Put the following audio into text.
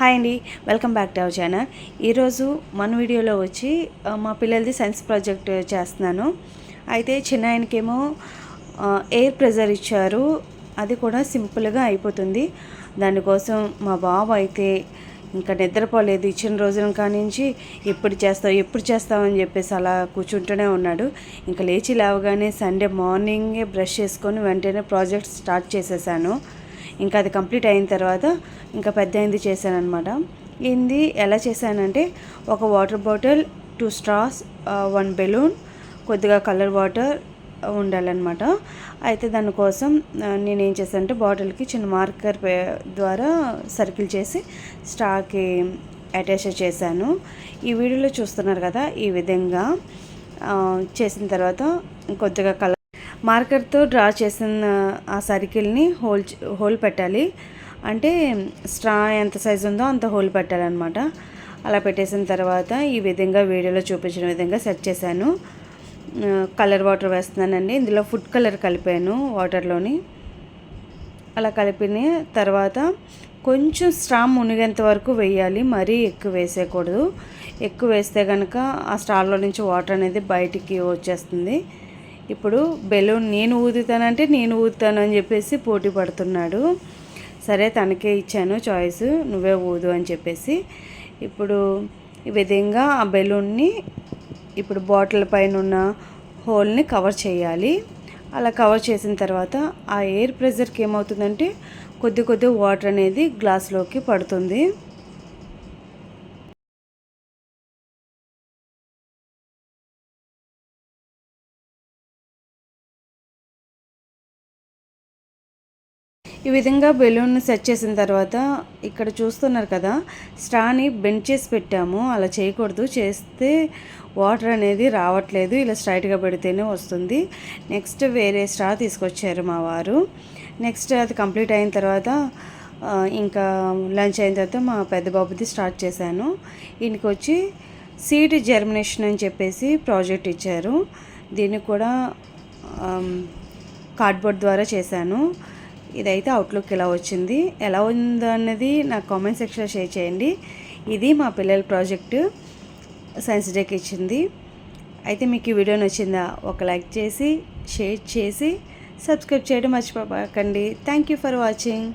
Hi అండి welcome back to our channel. ఈరోజు మన వీడియోలో వచ్చి మా పిల్లలది సైన్స్ ప్రాజెక్ట్ చేస్తున్నాను. అయితే చిన్న ఆయనకేమో ఎయిర్ ప్రెజర్ ఇచ్చారు. అది కూడా సింపుల్గా అయిపోతుంది. దానికోసం మా బాబు అయితే ఇంకా నిద్రపోలేదు. ఇచ్చిన రోజున కానించి ఎప్పుడు చేస్తావు ఎప్పుడు చేస్తావు అని చెప్పేసి అలా కూర్చుంటూనే ఉన్నాడు. ఇంకా లేచి లేవగానే సండే మార్నింగే బ్రష్ చేసుకొని వెంటనే ప్రాజెక్ట్ స్టార్ట్ చేసేసాను. ఇంకా అది కంప్లీట్ అయిన తర్వాత ఇంకా పెద్ద అయింది చేశాను అనమాట ఇది ఎలా చేశానంటే ఒక water bottle two straws one balloon కొద్దిగా కలర్ వాటర్ ఉండాలన్నమాట. అయితే దానికోసం నేను ఏం చేశానంటే బాటిల్కి చిన్న మార్కర్ పే- ద్వారా సర్కిల్ చేసి స్టార్కి అటాచ్ చేశాను. ఈ వీడియోలో చూస్తున్నారు కదా ఈ విధంగా చేసిన తర్వాత కొద్దిగా కలర్ మార్కర్తో డ్రా చేసిన ఆ సర్కిల్ని హోల్ హోల్ పెట్టాలి. అంటే స్ట్రా ఎంత సైజు ఉందో అంత హోల్ పెట్టాలన్నమాట. అలా పెట్టేసిన తర్వాత ఈ విధంగా వీడియోలో చూపించిన విధంగా సెట్ చేశాను. కలర్ వాటర్ వేస్తున్నానండి. ఇందులో ఫుడ్ కలర్ కలిపాను వాటర్లోని. అలా కలిపిన తర్వాత కొంచెం స్ట్రా మునిగేంత వరకు వేయాలి. మరీ ఎక్కువ వేసేయకూడదు. ఎక్కువ వేస్తే కనుక ఆ స్ట్రాలో నుంచి వాటర్ అనేది బయటికి వచ్చేస్తుంది. ఇప్పుడు బెలూన్ నేను ఊదుతానంటే నేను ఊదుతాను అని చెప్పేసి పోటీ పడుతున్నాడు. సరే తనకే ఇచ్చాను చాయిస్ నువ్వే ఊదు అని చెప్పేసి. ఇప్పుడు ఈ విధంగా ఆ బెలూన్ని ఇప్పుడు బాటిల్ పైన ఉన్న హోల్ని కవర్ చేయాలి. అలా కవర్ చేసిన తర్వాత ఆ ఎయిర్ ప్రెజర్కి ఏమవుతుందంటే కొద్ది కొద్ది వాటర్ అనేది గ్లాస్లోకి పడుతుంది. ఈ విధంగా బెలూన్ సెట్ చేసిన తర్వాత ఇక్కడ చూస్తున్నారు కదా స్ట్రాని బెండ్ చేసి పెట్టాము. అలా చేయకూడదు. చేస్తే వాటర్ అనేది రావట్లేదు. ఇలా స్ట్రైట్గా పెడితేనే వస్తుంది. నెక్స్ట్ వేరే స్ట్రా తీసుకొచ్చారు మా వారు. నెక్స్ట్ అది కంప్లీట్ అయిన తర్వాత ఇంకా లంచ్ అయిన తర్వాత మా పెద్ద బాబుది స్టార్ట్ చేశాను. ఈయనకి వచ్చి సీడ్ జర్మినేషన్ అని చెప్పేసి ప్రాజెక్ట్ ఇచ్చారు. దీన్ని కూడా కార్డ్బోర్డ్ ద్వారా చేశాను. ఇదైతే అవుట్లుక్ ఇలా వచ్చింది. ఎలా ఉందో అన్నది నాకు కామెంట్ సెక్షన్లో షేర్ చేయండి. ఇది మా పిల్లల ప్రాజెక్టు సైన్స్ డేకి ఇచ్చింది. అయితే మీకు ఈ వీడియో నచ్చిందా ఒక లైక్ చేసి షేర్ చేసి సబ్స్క్రైబ్ చేయడం మర్చిపోకండి. Thank you for watching